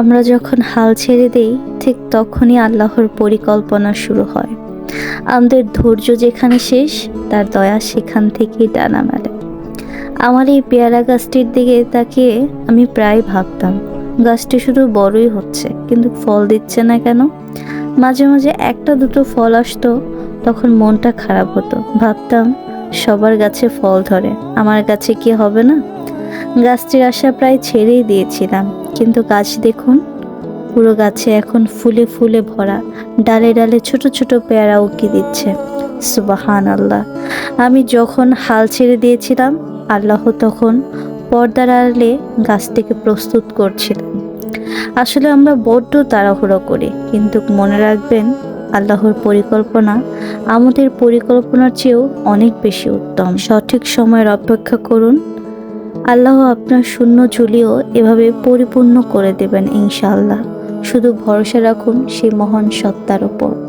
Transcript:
আমরা যখন হাল ছেড়ে দেই, ঠিক তখনই আল্লাহর পরিকল্পনা শুরু হয়। আমাদের ধৈর্য যেখানে শেষ, তার দয়া সেখান থেকেই ডানা মেলে আমার এই পেয়ারা গাছটির দিকে তাকিয়ে আমি প্রায় ভাবতাম, গাছটি শুধু বড়ই হচ্ছে, কিন্তু ফল দিচ্ছে না কেন? মাঝে মাঝে একটা দুটো ফল আসতো, তখন মনটা খারাপ হতো। ভাবতাম, সবার গাছে ফল ধরে, আমার গাছে কি হবে না? গাছটির আশা প্রায় ছেড়েই দিয়েছিলাম। কিন্তু গাছ দেখুন, পুরো গাছে এখন ফুলে ফুলে ভরা, ডালে ডালে ছোট ছোট পেয়ারা উকি দিচ্ছে। সুবাহান আল্লাহ আমি যখন হাল ছেড়ে দিয়েছিলাম, আল্লাহ তখন পর্দার আড়ালে গাছটিকে প্রস্তুত করছিলেন। আসলে আমরা বড্ড তাড়াহুড়ো করি, কিন্তু মনে রাখবেন, আল্লাহর পরিকল্পনা আমাদের পরিকল্পনার চেয়েও অনেক বেশি উত্তম। সঠিক সময়ের অপেক্ষা করুন আল্লাহ আপনার শূন্য ঝুলিও এভাবে পরিপূর্ণ করে দেবেন ইনশাআল্লাহ। শুধু ভরসা রাখুন সেই মহান সত্তার ওপর